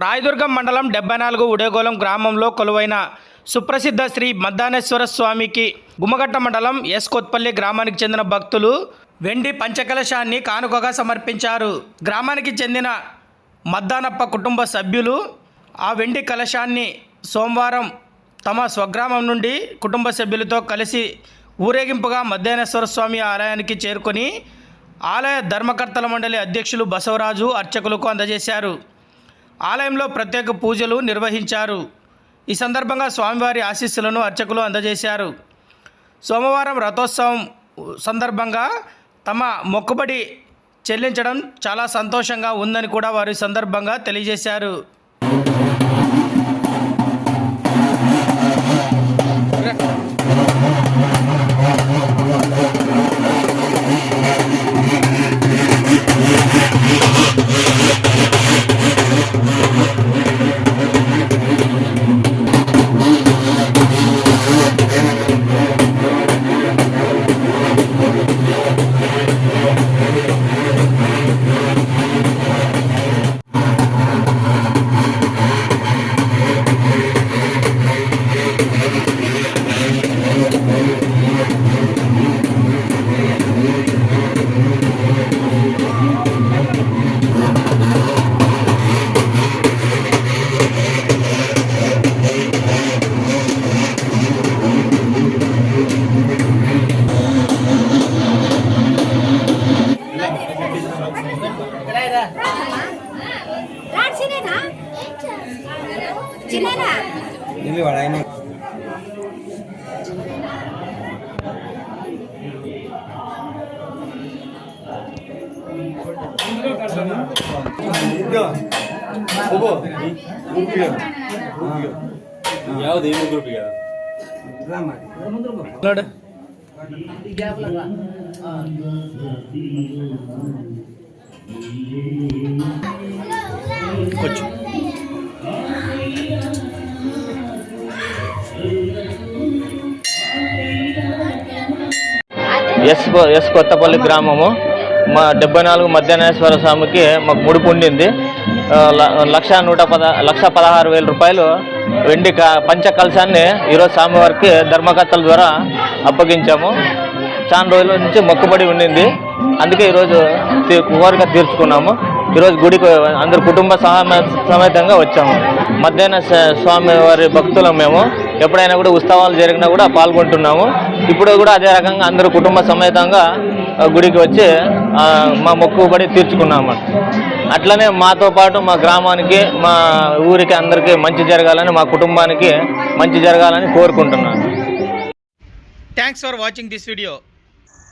రాయదుర్గం మండలం డెబ్బై నాలుగు ఉడేగోళం గ్రామంలో కొలువైన సుప్రసిద్ధ శ్రీ మద్దానేశ్వర స్వామికి గుమ్మగట్ట మండలం ఎస్కొత్పల్లి గ్రామానికి చెందిన భక్తులు వెండి పంచకలశాన్ని కానుకగా సమర్పించారు. గ్రామానికి చెందిన మద్దానప్ప కుటుంబ సభ్యులు ఆ వెండి కలశాన్ని సోమవారం తమ స్వగ్రామం నుండి కుటుంబ సభ్యులతో కలిసి ఊరేగింపుగా మద్దానేశ్వర స్వామి ఆలయానికి చేరుకొని ఆలయ ధర్మకర్తల మండలి అధ్యక్షులు బసవరాజు అర్చకులకు అందజేశారు. ఆలయంలో ప్రత్యేక పూజలు నిర్వహించారు. ఈ సందర్భంగా స్వామివారి ఆశీస్సులను అర్చకులు అందజేశారు. సోమవారం రథోత్సవం సందర్భంగా తమ మొక్కుబడి చెల్లించడం చాలా సంతోషంగా ఉందని కూడా వారు సందర్భంగా తెలియజేశారు. ಇಲ್ಲಿ ಒಳಗಿನ ಯಾವ್ದು ಏನು ಗ್ರೂಪಿಗೆ ನೋಡು కొంచెం ఎస్ ఎస్ కొత్తపల్లి గ్రామము. మా డెబ్బై నాలుగు మధ్యాహ్నేశ్వర స్వామికి మాకు ముడుపు ఉండింది లక్ష నూట పద లక్ష పదహారు వేల రూపాయలు వెండి క పంచ కలశాన్ని ఈరోజు స్వామివారికి ధర్మకర్తల ద్వారా అప్పగించాము. చాలా రోజుల నుంచి మొక్కుబడి ఉండింది. అందుకే ఈరోజు కోరిక తీర్చుకున్నాము. ఈరోజు గుడికి అందరు కుటుంబ సమేతంగా వచ్చాము. మధ్యాహ్న స్వామి వారి భక్తులం మేము. ఎప్పుడైనా కూడా ఉత్సవాలు జరిగినా కూడా పాల్గొంటున్నాము. ఇప్పుడు కూడా అదే రకంగా అందరూ కుటుంబ సమేతంగా గుడికి వచ్చి మా మొక్కుబడి తీర్చుకున్నాము. అట్లనే మాతో పాటు మా గ్రామానికి మా ఊరికి అందరికీ మంచి జరగాలని మా కుటుంబానికి మంచి జరగాలని కోరుకుంటున్నాను. Thanks for watching this video